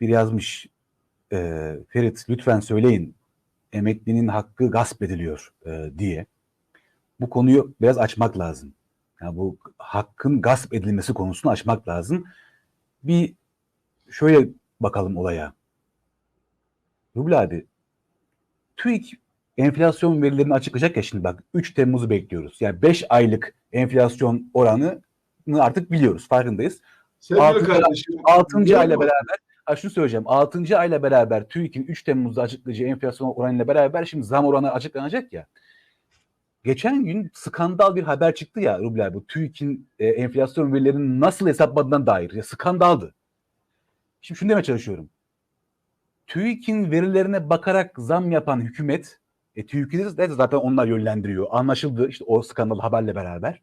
bir yazmış. E, Ferit lütfen söyleyin emeklinin hakkı gasp ediliyor e, diye. Bu konuyu biraz açmak lazım. Yani bu hakkın gasp edilmesi konusunu açmak lazım. Bir şöyle bakalım olaya. Rubli abi, TÜİK enflasyon verilerini açıklayacak ya şimdi bak 3 Temmuz'u bekliyoruz. Yani 5 aylık enflasyon oranını artık biliyoruz, farkındayız. Sevgili 6. kardeşim. 6. biliyor ayla beraber ha şunu söyleyeceğim. 6. ayla beraber TÜİK'in 3 Temmuz'da açıklayacağı enflasyon oranıyla beraber şimdi zam oranı açıklanacak ya. Geçen gün skandal bir haber çıktı ya Rubler bu TÜİK'in e, enflasyon verilerini nasıl hesapladığından dair. Ya skandaldı. Şimdi şunu demeye çalışıyorum. TÜİK'in verilerine bakarak zam yapan hükümet e, TÜİK'i de zaten onlar yönlendiriyor. Anlaşıldı işte o skandal haberle beraber.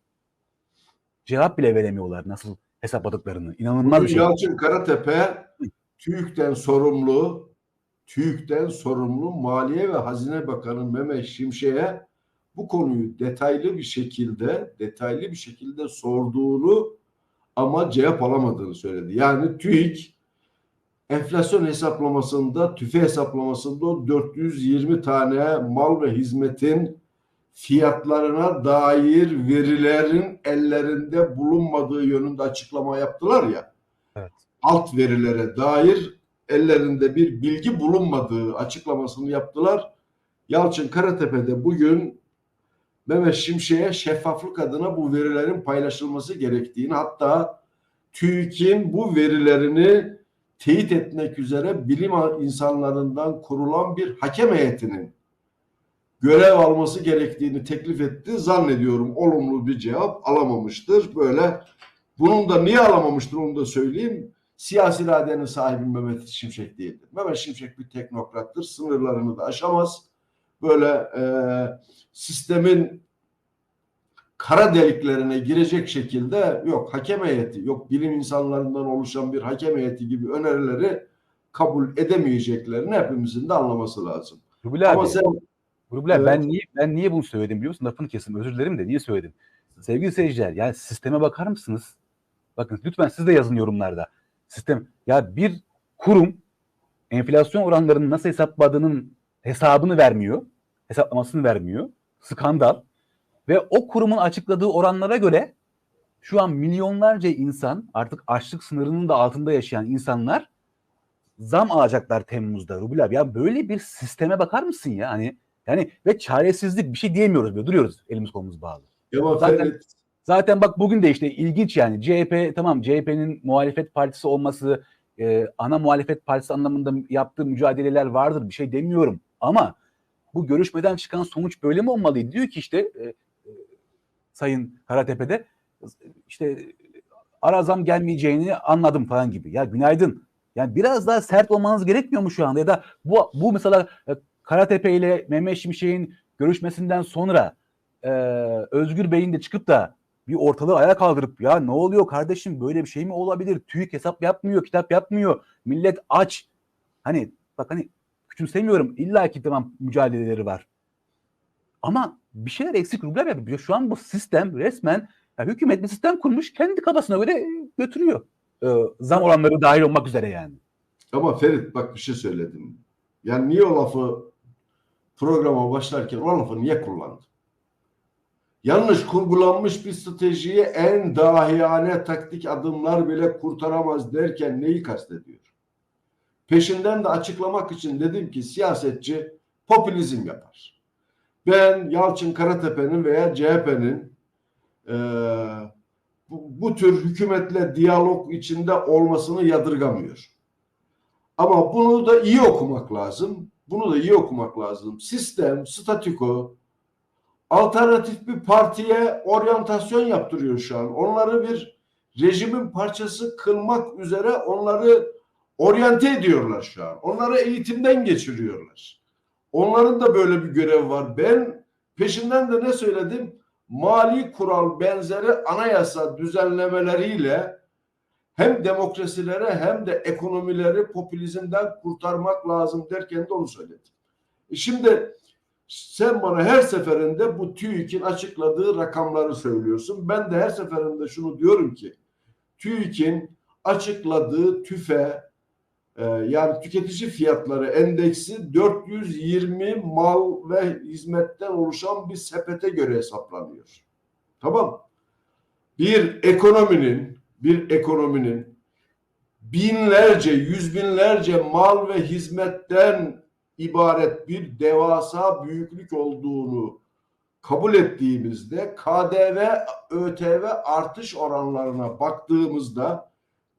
Cevap bile veremiyorlar nasıl hesapladıklarını. İnanılmaz bir şey. Yalçın Karatepe TÜİK'ten sorumlu TÜİK'ten sorumlu Maliye ve Hazine Bakanı Mehmet Şimşek'e bu konuyu detaylı bir şekilde detaylı bir şekilde sorduğunu ama cevap alamadığını söyledi. Yani TÜİK enflasyon hesaplamasında, tüfe hesaplamasında o 420 tane mal ve hizmetin fiyatlarına dair verilerin ellerinde bulunmadığı yönünde açıklama yaptılar ya. Evet. Alt verilere dair ellerinde bir bilgi bulunmadığı açıklamasını yaptılar. Yalçın Karatepe'de bugün Mehmet Şimşek'e şeffaflık adına bu verilerin paylaşılması gerektiğini hatta TÜİK'in bu verilerini teyit etmek üzere bilim insanlarından kurulan bir hakem heyetinin görev alması gerektiğini teklif etti. Zannediyorum olumlu bir cevap alamamıştır. Böyle bunun da niye alamamıştır onu da söyleyeyim. Siyasi iradenin sahibi Mehmet Şimşek değildir. Mehmet Şimşek bir teknokrattır. Sınırlarını da aşamaz. Böyle e, sistemin kara deliklerine girecek şekilde yok hakem heyeti, yok bilim insanlarından oluşan bir hakem heyeti gibi önerileri kabul edemeyeceklerini hepimizin de anlaması lazım. Rubli Ama abi, sen Rubli abi, Evet. ben niye ben niye bunu söyledim biliyor musun? Lafını kesin. Özür dilerim de niye söyledim? Sevgili seyirciler, yani sisteme bakar mısınız? Bakın lütfen siz de yazın yorumlarda. Sistem ya bir kurum enflasyon oranlarını nasıl hesapladığının hesabını vermiyor. Hesaplamasını vermiyor. Skandal. Ve o kurumun açıkladığı oranlara göre şu an milyonlarca insan artık açlık sınırının da altında yaşayan insanlar zam alacaklar Temmuz'da Rubel abi. Ya böyle bir sisteme bakar mısın ya? Hani yani ve çaresizlik bir şey diyemiyoruz böyle duruyoruz elimiz kolumuz bağlı. Ama Zaten- Ferit, Zaten bak bugün de işte ilginç yani CHP tamam CHP'nin muhalefet partisi olması e, ana muhalefet partisi anlamında yaptığı mücadeleler vardır bir şey demiyorum ama bu görüşmeden çıkan sonuç böyle mi olmalıydı? Diyor ki işte e, e, Sayın Karatepe'de işte ara zam gelmeyeceğini anladım falan gibi. Ya günaydın. Yani biraz daha sert olmanız gerekmiyor mu şu anda? Ya da bu bu mesela e, Karatepe ile Mehmet Şimşek'in görüşmesinden sonra e, Özgür Bey'in de çıkıp da bir ortalığı ayağa kaldırıp ya ne oluyor kardeşim böyle bir şey mi olabilir? TÜİK hesap yapmıyor, kitap yapmıyor. Millet aç. Hani bak hani küçümsemiyorum. İlla ki tamam mücadeleleri var. Ama bir şeyler eksik Rubler yapıyor. Şu an bu sistem resmen ya hükümet bir sistem kurmuş kendi kafasına göre götürüyor. Ee, zam oranları dahil olmak üzere yani. ama Ferit bak bir şey söyledim. Yani niye o lafı programa başlarken o lafı niye kullandın? Yanlış kurgulanmış bir stratejiyi en dahiyane taktik adımlar bile kurtaramaz derken neyi kastediyor? Peşinden de açıklamak için dedim ki siyasetçi popülizm yapar. Ben Yalçın Karatepe'nin veya CHP'nin eee, bu, bu tür hükümetle diyalog içinde olmasını yadırgamıyor. Ama bunu da iyi okumak lazım. Bunu da iyi okumak lazım. Sistem, statüko, alternatif bir partiye oryantasyon yaptırıyor şu an. Onları bir rejimin parçası kılmak üzere onları oryante ediyorlar şu an. Onları eğitimden geçiriyorlar. Onların da böyle bir görev var. Ben peşinden de ne söyledim? Mali kural benzeri anayasa düzenlemeleriyle hem demokrasilere hem de ekonomileri popülizmden kurtarmak lazım derken de onu söyledim. E Şimdi sen bana her seferinde bu TÜİK'in açıkladığı rakamları söylüyorsun. Ben de her seferinde şunu diyorum ki TÜİK'in açıkladığı tüfe Ee, yani tüketici fiyatları endeksi 420 mal ve hizmetten oluşan bir sepete göre hesaplanıyor. Tamam. Bir ekonominin bir ekonominin binlerce, yüz binlerce mal ve hizmetten ibaret bir devasa büyüklük olduğunu kabul ettiğimizde KDV, ÖTV artış oranlarına baktığımızda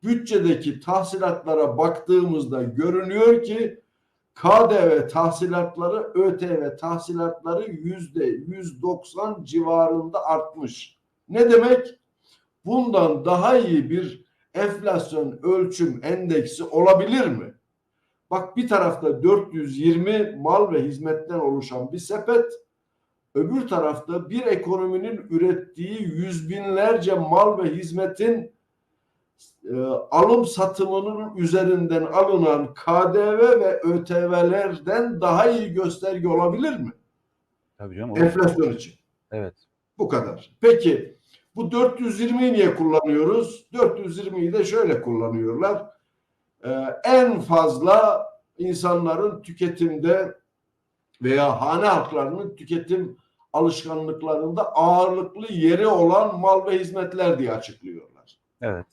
bütçedeki tahsilatlara baktığımızda görünüyor ki KDV tahsilatları, ÖTV tahsilatları yüzde 190 civarında artmış. Ne demek? Bundan daha iyi bir enflasyon ölçüm endeksi olabilir mi? Bak bir tarafta 420 mal ve hizmetten oluşan bir sepet, öbür tarafta bir ekonominin ürettiği yüz binlerce mal ve hizmetin e, alım satımının üzerinden alınan KDV ve ÖTV'lerden daha iyi gösterge olabilir mi? Tabii canım. Enflasyon için. Evet. Bu kadar. Peki bu 420'yi niye kullanıyoruz? 420'yi de şöyle kullanıyorlar. Ee, en fazla insanların tüketimde veya hane halklarının tüketim alışkanlıklarında ağırlıklı yeri olan mal ve hizmetler diye açıklıyorlar. Evet.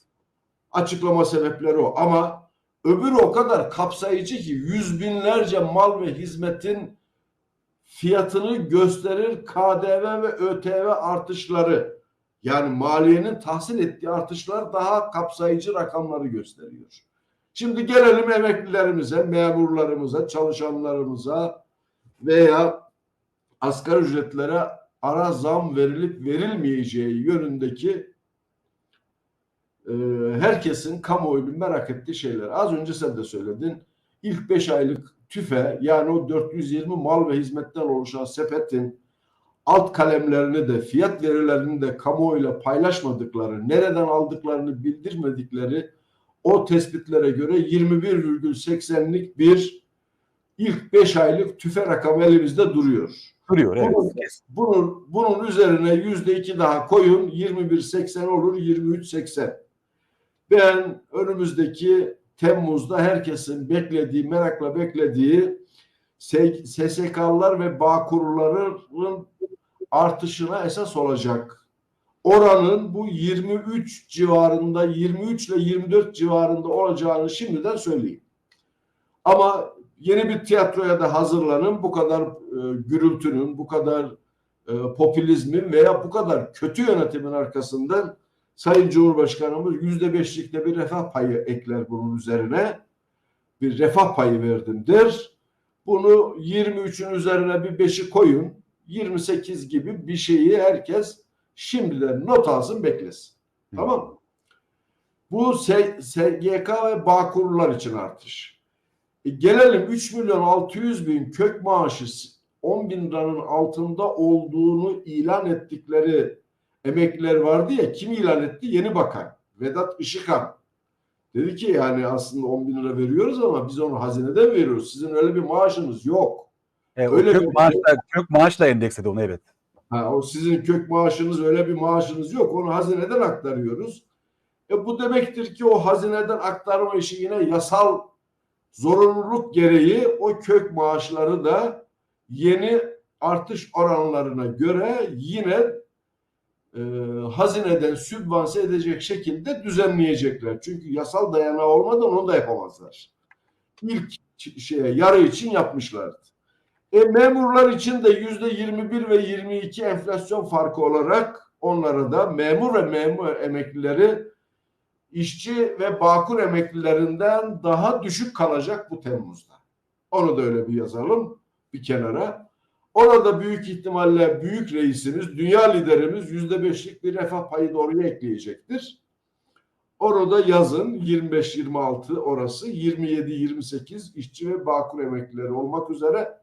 Açıklama sebepleri o. Ama öbürü o kadar kapsayıcı ki yüz binlerce mal ve hizmetin fiyatını gösterir KDV ve ÖTV artışları. Yani maliyenin tahsil ettiği artışlar daha kapsayıcı rakamları gösteriyor. Şimdi gelelim emeklilerimize, memurlarımıza, çalışanlarımıza veya asgari ücretlere ara zam verilip verilmeyeceği yönündeki e, herkesin kamuoyunun merak ettiği şeyler. Az önce sen de söyledin. İlk 5 aylık tüfe yani o 420 mal ve hizmetten oluşan sepetin alt kalemlerini de fiyat verilerini de kamuoyuyla paylaşmadıkları, nereden aldıklarını bildirmedikleri o tespitlere göre 21,80'lik bir ilk 5 aylık tüfe rakamı elimizde duruyor. Duruyor evet. Bunun, bunun, bunun üzerine yüzde iki daha koyun 21.80 olur 23.80. Ben önümüzdeki Temmuz'da herkesin beklediği, merakla beklediği SSK'lar ve Bağkurların artışına esas olacak. Oranın bu 23 civarında, 23 ile 24 civarında olacağını şimdiden söyleyeyim. Ama yeni bir tiyatroya da hazırlanın. Bu kadar e, gürültünün, bu kadar e, popülizmin veya bu kadar kötü yönetimin arkasından Sayın Cumhurbaşkanımız yüzde beşlikte bir refah payı ekler bunun üzerine. Bir refah payı verdim der. Bunu 23'ün üzerine bir beşi koyun. 28 gibi bir şeyi herkes şimdiden not alsın beklesin. Hı. Tamam mı? Bu SGK ve Bağkurlar için artış. E, gelelim 3 milyon 600 bin kök maaşı 10 bin liranın altında olduğunu ilan ettikleri emekliler vardı ya kim ilan etti? Yeni Bakan Vedat Işıkhan. Dedi ki yani aslında 10 bin lira veriyoruz ama biz onu hazineden veriyoruz. Sizin öyle bir maaşınız yok. E, Öyle kök, bir- maaşla, kök maaşla endeksledi onu evet. Ha, o sizin kök maaşınız öyle bir maaşınız yok. Onu hazineden aktarıyoruz. E bu demektir ki o hazineden aktarma işi yine yasal zorunluluk gereği o kök maaşları da yeni artış oranlarına göre yine e, hazineden sübvanse edecek şekilde düzenleyecekler. Çünkü yasal dayanağı olmadan onu da yapamazlar. İlk şeye yarı için yapmışlardı. E, memurlar için de yüzde 21 ve 22 enflasyon farkı olarak onlara da memur ve memur emeklileri işçi ve bağkur emeklilerinden daha düşük kalacak bu Temmuz'da. Onu da öyle bir yazalım bir kenara. Orada büyük ihtimalle büyük reisimiz, dünya liderimiz yüzde beşlik bir refah payı da oraya ekleyecektir. Orada yazın 25-26 orası 27-28 işçi ve bağkur emeklileri olmak üzere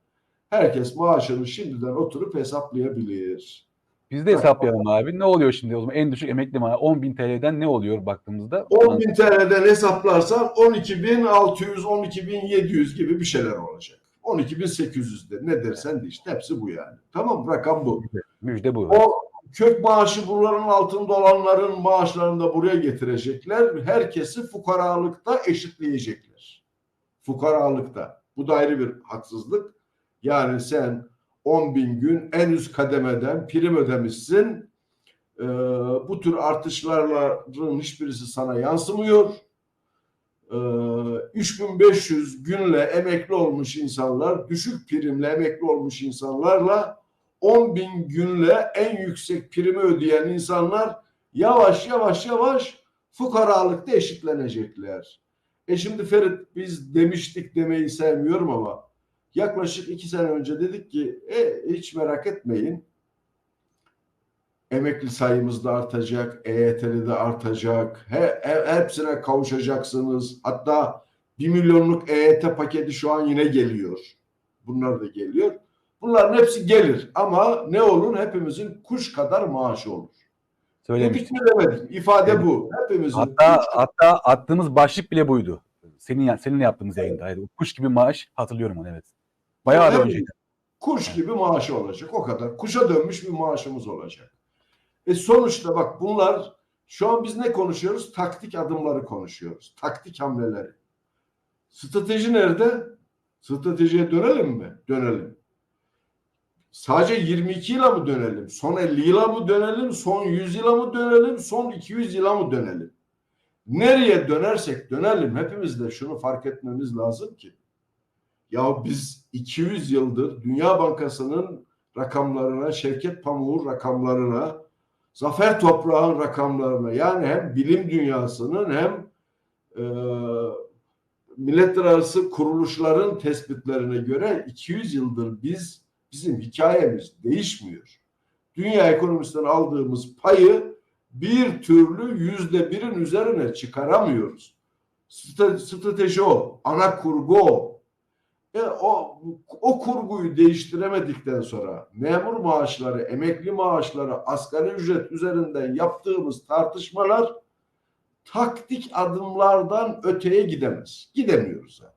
herkes maaşını şimdiden oturup hesaplayabilir. Biz de hesaplayalım abi. Ne oluyor şimdi o zaman? En düşük emekli maaşı 10.000 TL'den ne oluyor baktığımızda? 10 bin TL'den hesaplarsan 12.600, 12.700 gibi bir şeyler olacak. 12.800'de ne dersen de işte hepsi bu yani. Tamam rakam bu. Müjde bu. O kök maaşı bunların altında olanların maaşlarını da buraya getirecekler. Herkesi fukaralıkta eşitleyecekler. Fukaralıkta. Bu da ayrı bir haksızlık. Yani sen 10 bin gün en üst kademeden prim ödemişsin. Ee, bu tür artışların hiçbirisi sana yansımıyor. Ee, 3500 günle emekli olmuş insanlar, düşük primle emekli olmuş insanlarla 10 bin günle en yüksek primi ödeyen insanlar yavaş yavaş yavaş fukaralıkta eşitlenecekler. E şimdi Ferit biz demiştik demeyi sevmiyorum ama yaklaşık iki sene önce dedik ki e, hiç merak etmeyin emekli sayımız da artacak, EYT'li de artacak. He, he- hepsine kavuşacaksınız. Hatta 1 milyonluk EYT paketi şu an yine geliyor. Bunlar da geliyor. Bunların hepsi gelir ama ne olur? Hepimizin kuş kadar maaşı olur. Söylemiş. Dedik mi demedik. İfade Evet. bu. Hepimizin Hatta kuş- hatta attığımız başlık bile buydu. Senin seninle yaptığımız yayında. Evet, kuş gibi maaş hatırlıyorum onu evet. Bayağı da önceydi. kuş gibi maaşı olacak. O kadar. Kuşa dönmüş bir maaşımız olacak. E sonuçta bak bunlar şu an biz ne konuşuyoruz? Taktik adımları konuşuyoruz. Taktik hamleleri. Strateji nerede? Stratejiye dönelim mi? Dönelim. Sadece 22 yıla mı dönelim? Son 50 yıla mı dönelim? Son 100 yıla mı dönelim? Son 200 yıla mı dönelim? Nereye dönersek dönelim hepimiz de şunu fark etmemiz lazım ki ya biz 200 yıldır Dünya Bankası'nın rakamlarına, Şevket Pamuk'un rakamlarına, Zafer Toprak'ın rakamlarına yani hem bilim dünyasının hem e, milletler arası kuruluşların tespitlerine göre 200 yıldır biz bizim hikayemiz değişmiyor. Dünya ekonomisinden aldığımız payı bir türlü yüzde birin üzerine çıkaramıyoruz. Strate- Strateji o, ana kurgu o. O, o kurguyu değiştiremedikten sonra memur maaşları, emekli maaşları, asgari ücret üzerinden yaptığımız tartışmalar taktik adımlardan öteye gidemez. Gidemiyoruz. zaten.